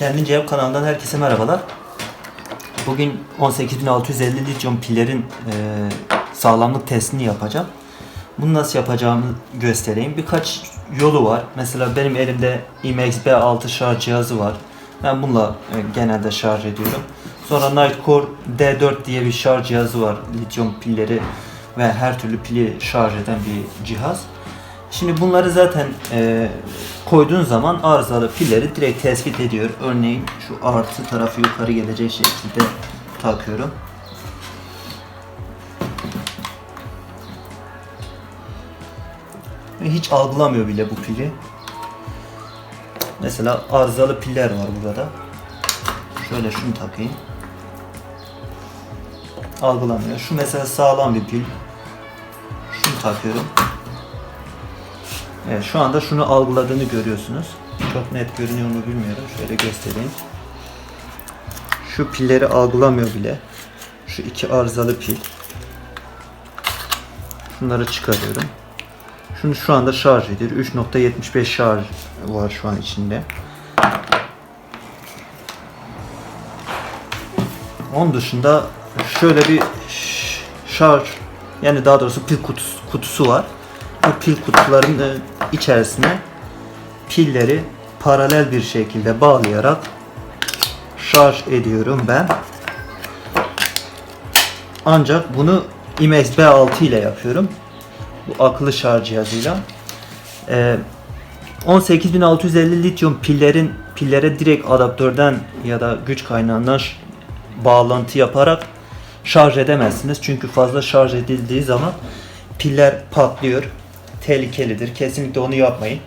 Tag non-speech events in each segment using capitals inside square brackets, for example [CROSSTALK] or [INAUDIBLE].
Kendince Ev kanalından herkese merhabalar. Bugün 18650 lityum pillerin e, sağlamlık testini yapacağım. Bunu nasıl yapacağımı göstereyim. Birkaç yolu var. Mesela benim elimde IMX B6 şarj cihazı var. Ben bununla e, genelde şarj ediyorum. Sonra Nightcore D4 diye bir şarj cihazı var. Lityum pilleri ve her türlü pili şarj eden bir cihaz. Şimdi bunları zaten e, koyduğun zaman arızalı pilleri direkt tespit ediyor. Örneğin şu artı tarafı yukarı gelecek şekilde takıyorum. Ve hiç algılamıyor bile bu pili. Mesela arızalı piller var burada. Şöyle şunu takayım. Algılamıyor. Şu mesela sağlam bir pil. Şunu takıyorum. Evet, şu anda şunu algıladığını görüyorsunuz. Çok net görünüyor mu bilmiyorum. Şöyle göstereyim. Şu pilleri algılamıyor bile. Şu iki arızalı pil. Şunları çıkarıyorum. Şunu şu anda şarj ediyor. 3.75 şarj var şu an içinde. Onun dışında şöyle bir şarj yani daha doğrusu pil kutusu, kutusu var. Bu pil kutularının içerisine pilleri paralel bir şekilde bağlayarak şarj ediyorum ben. Ancak bunu IMX B6 ile yapıyorum. Bu akıllı şarj cihazıyla. Ee, 18650 lityum pillerin pillere direkt adaptörden ya da güç kaynağından bağlantı yaparak şarj edemezsiniz. Çünkü fazla şarj edildiği zaman piller patlıyor. Tehlikelidir. Kesinlikle onu yapmayın.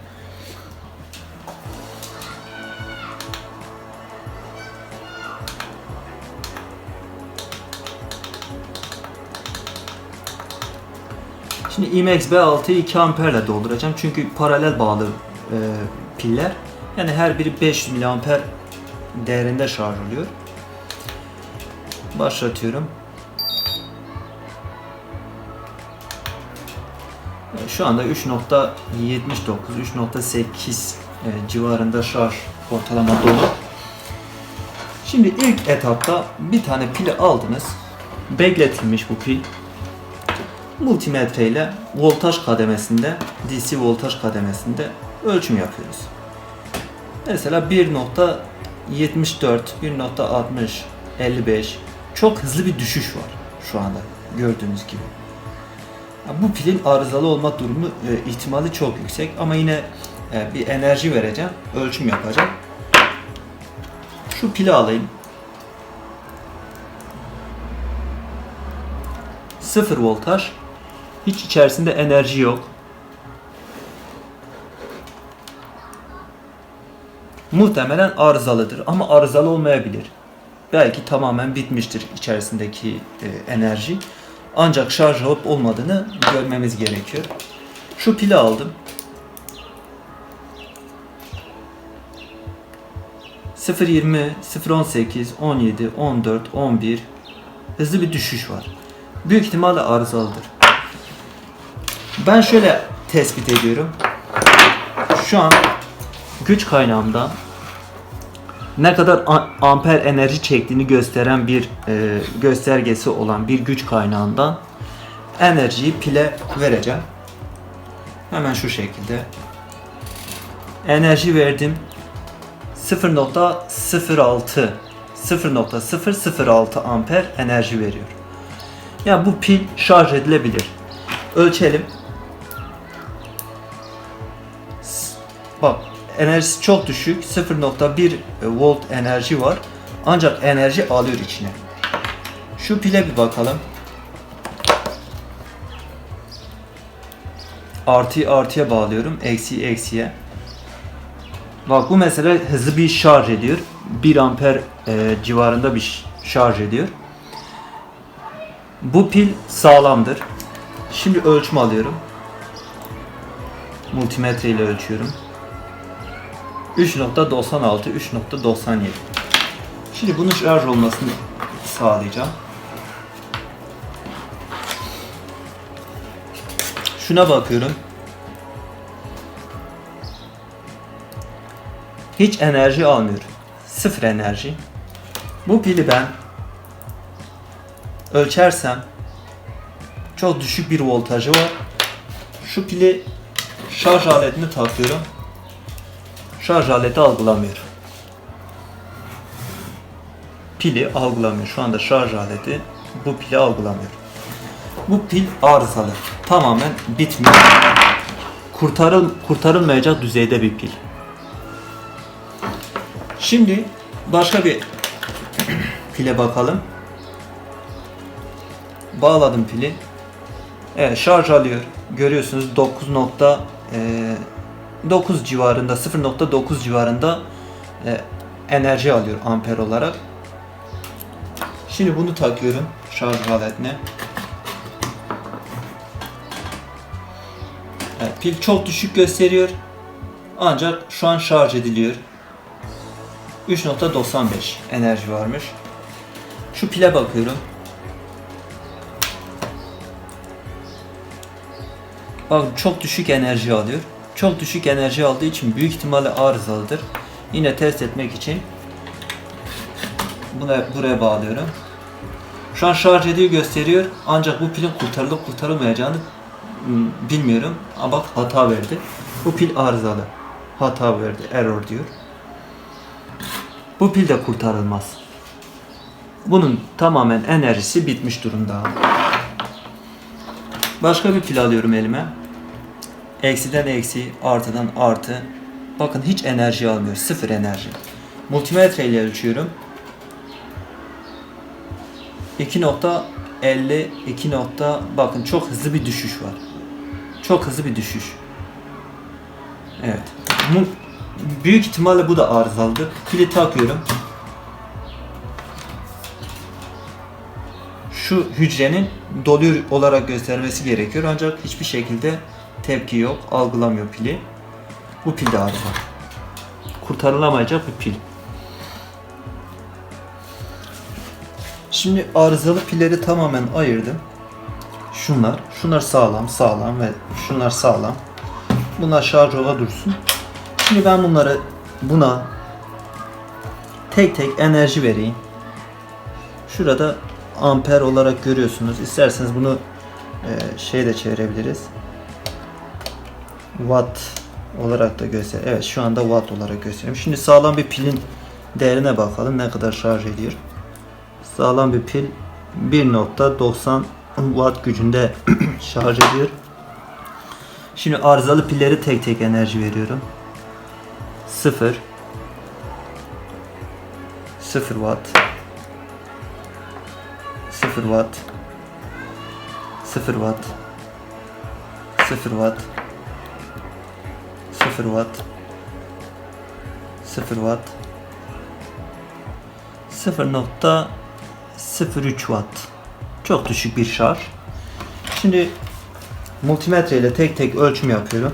Şimdi IMX B6'yı 2 amperle dolduracağım. Çünkü paralel bağlı e, piller. Yani her biri 500 mAh değerinde şarj oluyor. Başlatıyorum. Şu anda 3.79, 3.8 e, civarında şarj ortalama dolu. Şimdi ilk etapta bir tane pili aldınız. Bekletilmiş bu pil multimetre ile voltaj kademesinde, DC voltaj kademesinde ölçüm yapıyoruz. Mesela 1.74, 1.60, 55 çok hızlı bir düşüş var şu anda gördüğünüz gibi. Bu pilin arızalı olma durumu e, ihtimali çok yüksek ama yine e, bir enerji vereceğim, ölçüm yapacağım. Şu pili alayım. 0 voltaj. Hiç içerisinde enerji yok. Muhtemelen arızalıdır ama arızalı olmayabilir. Belki tamamen bitmiştir içerisindeki e, enerji. Ancak şarj olup olmadığını görmemiz gerekiyor. Şu pili aldım. 0.20, 0.18, 17, 14, 11 hızlı bir düşüş var. Büyük ihtimalle arızalıdır. Ben şöyle tespit ediyorum. Şu an güç kaynağımdan ne kadar amper enerji çektiğini gösteren bir e, göstergesi olan bir güç kaynağından enerjiyi pile vereceğim. Hemen şu şekilde. Enerji verdim. 0.06 0.006 amper enerji veriyor. Yani bu pil şarj edilebilir. Ölçelim. Bak enerjisi çok düşük. 0.1 volt enerji var. Ancak enerji alıyor içine. Şu pile bir bakalım. Artıyı artıya bağlıyorum. Eksiyi eksiye. Bak bu mesela hızlı bir şarj ediyor. 1 amper e, civarında bir şarj ediyor. Bu pil sağlamdır. Şimdi ölçüm alıyorum. Multimetre ile ölçüyorum. 3.96, 3.97. Şimdi bunun şarj olmasını sağlayacağım. Şuna bakıyorum. Hiç enerji almıyor. sıfır enerji. Bu pili ben ölçersem çok düşük bir voltajı var. Şu pili şarj aletine takıyorum. Şarj aleti algılamıyor. Pili algılamıyor. Şu anda şarj aleti bu pili algılamıyor. Bu pil arızalı. Tamamen bitmiyor. Kurtarıl kurtarılmayacak düzeyde bir pil. Şimdi başka bir [CLEARS THROAT] pile bakalım. Bağladım pili. Evet şarj alıyor. Görüyorsunuz 9.9 civarında 0.9 civarında e, enerji alıyor amper olarak. Şimdi bunu takıyorum şarj aletine. Evet, pil çok düşük gösteriyor. Ancak şu an şarj ediliyor. 3.95 enerji varmış. Şu pile bakıyorum. Bak çok düşük enerji alıyor. Çok düşük enerji aldığı için büyük ihtimalle arızalıdır. Yine test etmek için buna buraya bağlıyorum. Şu an şarj ediyor gösteriyor. Ancak bu pilin kurtarılıp kurtarılmayacağını hmm, bilmiyorum. Ama bak hata verdi. Bu pil arızalı. Hata verdi. Error diyor. Bu pil de kurtarılmaz. Bunun tamamen enerjisi bitmiş durumda. Başka bir pil alıyorum elime. Eksiden eksi, artıdan artı. Bakın hiç enerji almıyor. Sıfır enerji. Multimetre ile ölçüyorum. 2.50 2 nokta bakın çok hızlı bir düşüş var. Çok hızlı bir düşüş. Evet. Bu, büyük ihtimalle bu da arızalıdır. Pili takıyorum. Şu hücrenin dolu olarak göstermesi gerekiyor ancak hiçbir şekilde tepki yok. Algılamıyor pili. Bu pil de arızalı. Kurtarılamayacak bir pil. Şimdi arızalı pilleri tamamen ayırdım. Şunlar, şunlar sağlam, sağlam ve şunlar sağlam. Bunlar şarj ola dursun. Şimdi ben bunları buna tek tek enerji vereyim. Şurada amper olarak görüyorsunuz. İsterseniz bunu e, şey de çevirebiliriz. Watt olarak da göster. Evet şu anda watt olarak gösteriyorum. Şimdi sağlam bir pilin değerine bakalım. Ne kadar şarj ediyor. Sağlam bir pil 1.90 watt gücünde [CLEARS THROAT] şarj ediyor. Şimdi arızalı pilleri tek tek enerji veriyorum. 0 0 watt 0 watt 0 watt 0 watt 0 watt. 0 watt. 0.03 watt. Çok düşük bir şarj. Şimdi multimetre ile tek tek ölçüm yapıyorum.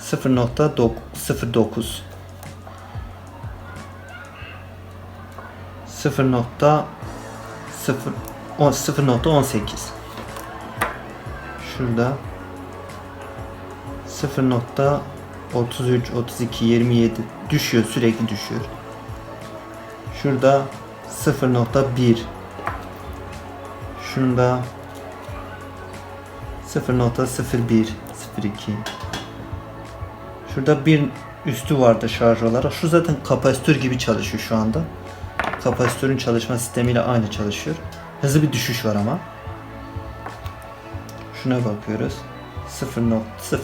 0.09 0.18 Şurada 0.33 32 27 düşüyor sürekli düşüyor. Şurada 0.1 Şunda 0.01 02 Şurada bir üstü vardı şarj olarak. Şu zaten kapasitör gibi çalışıyor şu anda. Kapasitörün çalışma sistemiyle aynı çalışıyor. Hızlı bir düşüş var ama. Şuna bakıyoruz. 0.0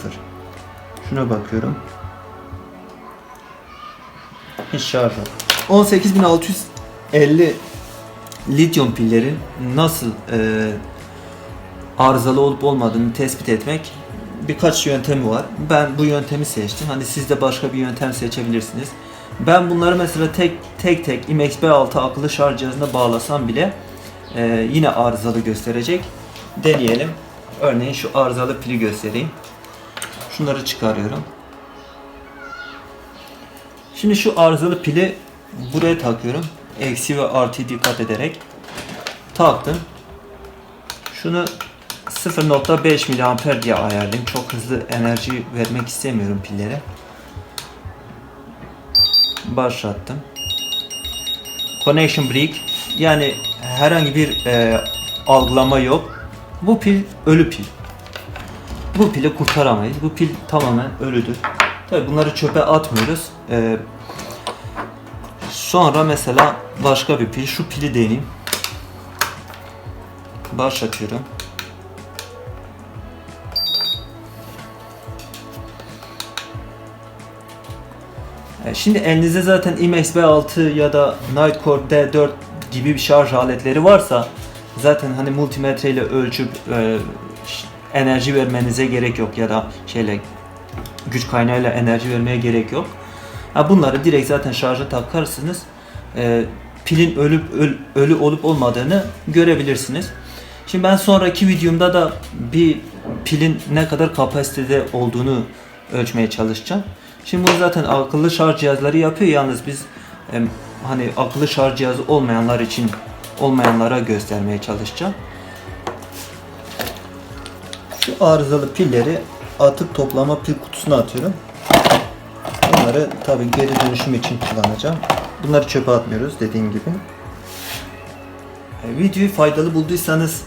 Şuna bakıyorum. Hiç şarj yok. 18650 lityum pillerin nasıl e, arızalı olup olmadığını tespit etmek birkaç yöntemi var. Ben bu yöntemi seçtim. Hani siz de başka bir yöntem seçebilirsiniz. Ben bunları mesela tek tek tek IMEX B6 akıllı şarj cihazına bağlasam bile e, yine arızalı gösterecek. Deneyelim. Örneğin şu arızalı pili göstereyim. Şunları çıkarıyorum. Şimdi şu arızalı pili buraya takıyorum. Eksi ve artı dikkat ederek taktım. Şunu 0.5 miliamper diye ayarlayayım. Çok hızlı enerji vermek istemiyorum pillere. Başlattım. Connection break yani herhangi bir e, algılama yok. Bu pil ölü pil. Bu pili kurtaramayız. Bu pil tamamen ölüdür. Tabi bunları çöpe atmıyoruz. E, sonra mesela başka bir pil. Şu pili deneyeyim. Başlatıyorum. E, Şimdi elinizde zaten IMEX B6 ya da Nightcore D4 gibi bir şarj aletleri varsa zaten hani multimetre ile ölçüp e, enerji vermenize gerek yok ya da şeyle güç kaynağıyla enerji vermeye gerek yok. Ha, bunları direkt zaten şarja takarsınız. E, pilin ölüp öl- ölü olup olmadığını görebilirsiniz. Şimdi ben sonraki videomda da bir pilin ne kadar kapasitede olduğunu ölçmeye çalışacağım. Şimdi bunu zaten akıllı şarj cihazları yapıyor yalnız biz em, hani akıllı şarj cihazı olmayanlar için olmayanlara göstermeye çalışacağım. Şu arızalı pilleri atık toplama pil kutusuna atıyorum. Bunları tabi geri dönüşüm için kullanacağım. Bunları çöpe atmıyoruz dediğim gibi. E, Videoyu faydalı bulduysanız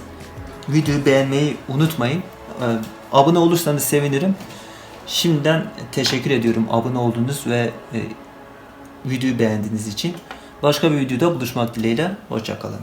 videoyu beğenmeyi unutmayın. E, Abone olursanız sevinirim. Şimdiden teşekkür ediyorum abone olduğunuz ve e, videoyu beğendiğiniz için. Başka bir videoda buluşmak dileğiyle. Hoşçakalın.